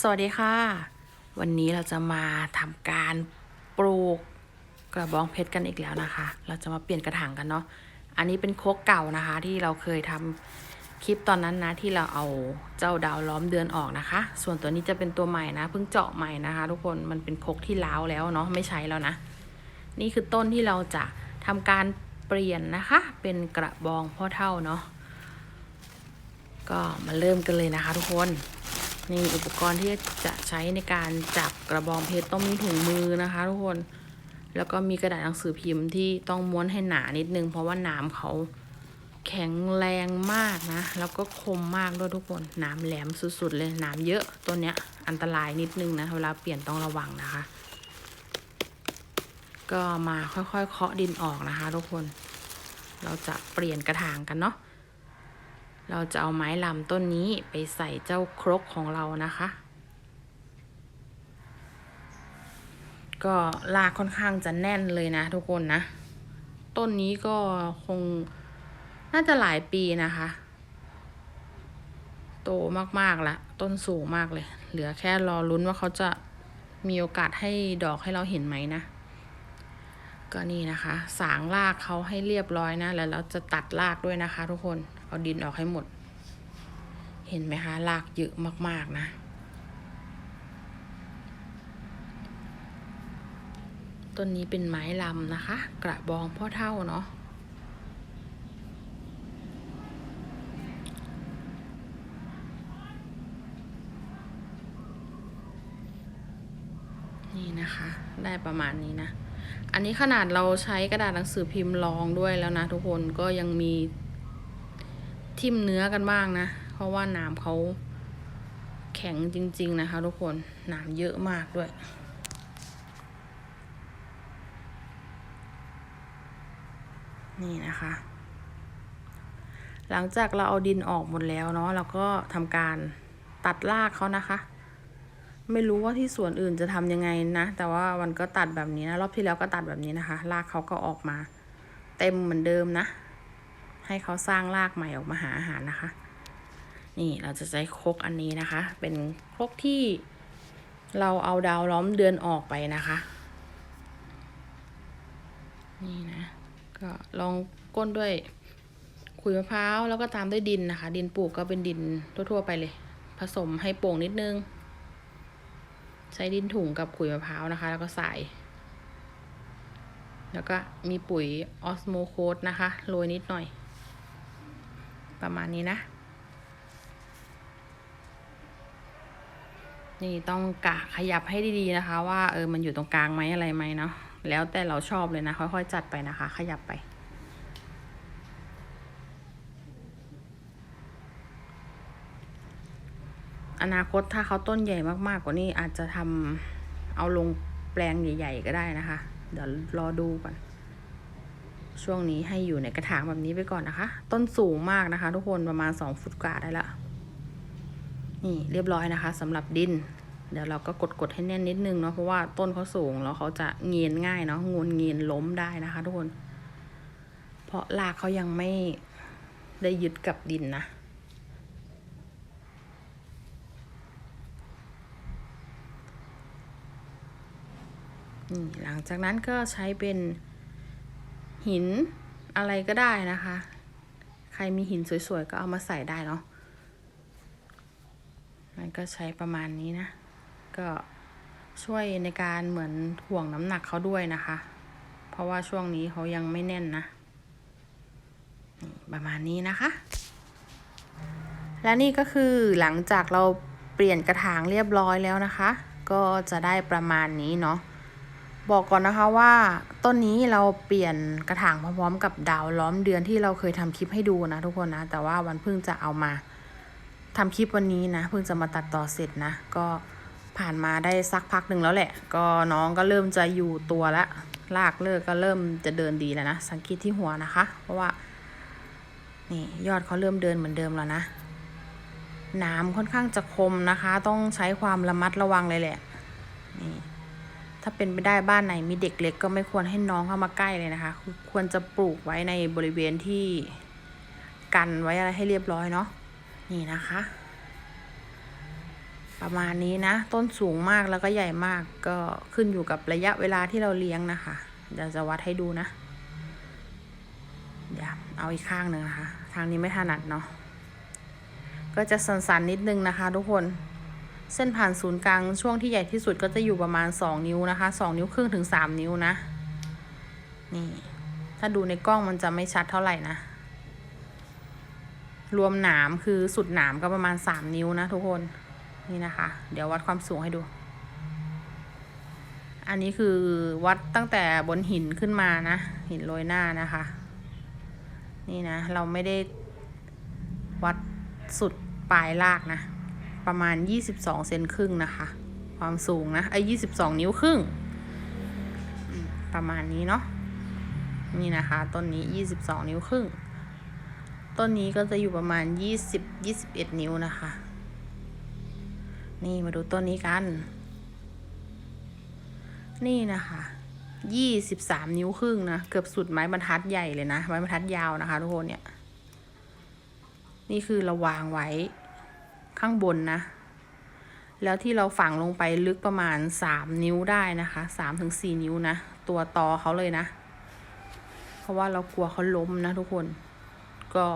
สวัสดีค่ะ วันนี้เราจะมาทำการปลูกกระบองเพชรกันอีกแล้วนะคะ เราจะมาเปลี่ยนกระถางกันเนาะอันนี้เป็นโคกเก่านะคะ ที่เราเคยทำคลิปตอนนั้นนะที่เราเอาเจ้าดาวล้อมเดือนออกนะคะ ส่วนตัวนี้จะเป็นตัวใหม่นะเพิ่งเจาะใหม่นะคะ ทุกคนมันเป็นโคกที่ล้าวแล้วเนาะไม่ใช้แล้วนะ นี่คือต้นที่เราจะทำการเปลี่ยนนะคะ เป็นกระบองพ่อเท่าเนาะก็มาเริ่มกันเลยนะคะ ทุกคน นี่อุปกรณ์ที่จะใช้ในการจับกระบองเพชรต้องมีถุงมือนะคะทุกคน แล้วก็มีกระดาษหนังสือพิมพ์ที่ต้องม้วนให้หนานิดนึง เพราะว่าหนามเขาแข็งแรงมากนะ แล้วก็คมมากด้วยทุกคนหนามแหลมสุดๆเลยหนามเยอะตัวเนี้ยอันตรายนิดนึงนะเวลาเปลี่ยนต้องระวังนะคะ ก็มาค่อยๆเคาะดินออกนะคะ ทุกคน เราจะเปลี่ยนกระถางกันเนาะ เราจะเอาไม้ลำต้นนี้ไปใส่เจ้าครกของเรานะคะ ก็ลากค่อนข้างจะแน่นเลยนะทุกคนนะ ต้นนี้ก็คงน่าจะหลายปีนะคะ โตมากๆละต้นสูงมากเลย เหลือแค่รอลุ้นว่าเขาจะมีโอกาสให้ดอกให้เราเห็นไหมนะ ก็นี่นะคะ สางรากเขาให้เรียบร้อยนะ แล้วเราจะตัดรากด้วยนะคะทุกคน เอาดินออกให้หมด เห็นไหมคะรากเยอะมาก ๆ นะ ต้นนี้เป็นไม้ลำนะคะ กระบองพ่อเท่าเนาะนี่นะคะ ได้ประมาณนี้นะ อันนี้ขนาดเราใช้กระดาษหนังสือพิมพ์รองด้วยแล้วนะทุกคนก็ยังมี ทิ่มเนื้อกันบ้างนะ เพราะว่าหนามเขาแข็งจริง ๆ นะคะทุกคนหนามเยอะมากด้วย นี่นะคะ หลังจากเราเอาดินออกหมดแล้วเนาะเราก็ทำการตัดรากเขานะคะ ไม่รู้ว่าที่ส่วนอื่นจะทำยังไงนะ แต่ว่ามันก็ตัดแบบนี้นะ รอบที่แล้วก็ตัดแบบนี้นะคะ รากเขาก็ออกมา เต็มเหมือนเดิมนะ ให้เขาสร้างรากใหม่ออกมาหาอาหารนะคะ นี่เราจะใช้ครกอันนี้นะคะ เป็นครกที่เราเอาดาวล้อมเดือนออกไปนะคะ นี่นะ ก็ลองก้นด้วยขุยมะพร้าวแล้วก็ตามด้วยดินนะคะ ดินปลูกก็เป็นดินทั่วๆไปเลย ผสมให้โป่งนิดนึง ใช้ดินถุงกับขุยมะพร้าวนะคะ แล้วก็ใส่แล้วก็มีปุ๋ยออสโมโคดนะคะ โรยนิดหน่อย ประมาณนี้นะ นี่ต้องกะขยับให้ดีๆนะคะ ว่าเออมันอยู่ตรงกลางไหมอะไรไหมเนาะแล้วแต่เราชอบเลยนะ ค่อยๆจัดไปนะคะ ขยับไปอนาคตถ้าเขาต้นใหญ่มากๆกว่านี้อาจจะทำเอาลงแปลงใหญ่ ๆ ก็ได้นะคะ เดี๋ยวรอดูก่อน ช่วงนี้ให้อยู่ในกระถางแบบนี้ไปก่อนนะคะ ต้นสูงมากนะคะ ทุกคนประมาณสองฟุตกว่าได้ละนี่เรียบร้อยนะคะสำหรับดิน เดี๋ยวเราก็กดๆให้แน่นนิดนึงเนาะเพราะว่าต้นเขาสูงแล้วเขาจะเงียนง่ายเนาะงวนเงียนล้มได้นะคะ ทุกคน เพราะรากเขายังไม่ได้ยึดกับดินนะนี่หลังจากนั้นก็ใช้เป็น หินอะไรก็ได้นะคะ ใครมีหินสวยๆ ก็เอามาใส่ได้เนาะมันก็ใช้ประมาณนี้นะ ก็ช่วยในการเหมือนถ่วงน้ำหนักเขาด้วยนะคะ เพราะว่าช่วงนี้เขายังไม่แน่นนะ ประมาณนี้นะคะ และนี่ก็คือหลังจากเราเปลี่ยนกระถางเรียบร้อยแล้วนะคะ ก็จะได้ประมาณนี้เนาะ บอกก่อนนะคะว่าต้นนี้เราเปลี่ยนกระถางพร้อมๆกับดาวล้อมเดือนที่เราเคยทำคลิปให้ดูนะทุกคนนะ แต่ว่าวันเพิ่งจะเอามาทำคลิปวันนี้นะ เพิ่งจะมาตัดต่อเสร็จนะ ก็ผ่านมาได้สักพักหนึ่งแล้วแหละ ก็น้องก็เริ่มจะอยู่ตัวละลากเลิกก็เริ่มจะเดินดีแล้วนะ สังเกตที่หัวนะคะ เพราะว่า นี่ยอดเขาเริ่มเดินเหมือนเดิมแล้วนะหน้ำค่อนข้างจะคมนะคะ ต้องใช้ความระมัดระวังเลยแหละนี่ ถ้าเป็นไปได้บ้านไหนมีเด็กเล็กก็ไม่ควรให้น้องเข้ามาใกล้เลยนะคะ ควรจะปลูกไว้ในบริเวณที่กันไว้อะไรให้เรียบร้อยเนาะนี่นะคะ ประมาณนี้นะ ต้นสูงมากแล้วก็ใหญ่มากก็ขึ้นอยู่กับระยะเวลาที่เราเลี้ยงนะคะเดี๋ยวจะวัดให้ดูนะเดี๋ยวเอาอีกข้างหนึ่งนะคะทางนี้ไม่ถนัดเนาะก็จะสันๆนิดนึงนะคะ ทุกคน เส้นผ่านศูนย์กลางช่วงที่ใหญ่ที่สุดก็จะอยู่ประมาณ 2 นิ้วนะคะ 2 นิ้วครึ่งถึง 3 นิ้วนะ นี่ ถ้าดูในกล้องมันจะไม่ชัดเท่าไหร่นะ รวมหนามคือสุดหนามก็ประมาณ 3 นิ้วนะทุกคน นี่นะคะ เดี๋ยววัดความสูงให้ดู อันนี้คือวัดตั้งแต่บนหินขึ้นมานะ หินโรยหน้านะคะ นี่นะ เราไม่ได้วัดสุดปลายรากนะ ประมาณ 22 เซนครึ่งนะคะ ความสูงนะไอ้ยี่สิบสองนิ้วครึ่ง ประมาณนี้เนาะนี่นะคะต้นนี้ 22 นิ้วครึ่ง ต้นนี้ก็จะอยู่ประมาณ 20 21 นิ้วนะคะ นี่มาดูต้นนี้กัน นี่นะคะ 23 นิ้วครึ่งนะ เกือบสุดไม้บรรทัดใหญ่เลยนะ ไม้บรรทัดยาวนะคะทุกคนเนี่ย นี่คือเราวางไว้ ข้างบนนะ แล้วที่เราฝังลงไปลึกประมาณ3นิ้วได้นะคะ3ถึง4นิ้วนะ ตัวตอเขาเลยนะ เพราะว่าเรากลัวเขาล้มนะทุกคน ก็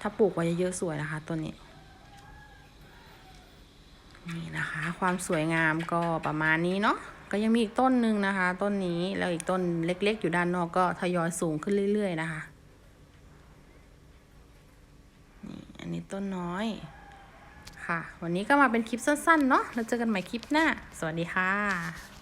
ถ้าปลูกไว้เยอะๆสวยนะคะต้นนี้ นี่นะคะ ความสวยงามก็ประมาณนี้เนาะก็ยังมีอีกต้นหนึ่งนะคะ ต้นนี้แล้วอีกต้นเล็ก ๆ อยู่ด้านนอกก็ทยอยสูงขึ้นเรื่อย ๆ นะคะ นี่ อัน นี้ต้นน้อย ค่ะ วันนี้ก็มาเป็นคลิปสั้นๆ เนาะ แล้วเจอกันใหม่คลิปหน้า สวัสดีค่ะ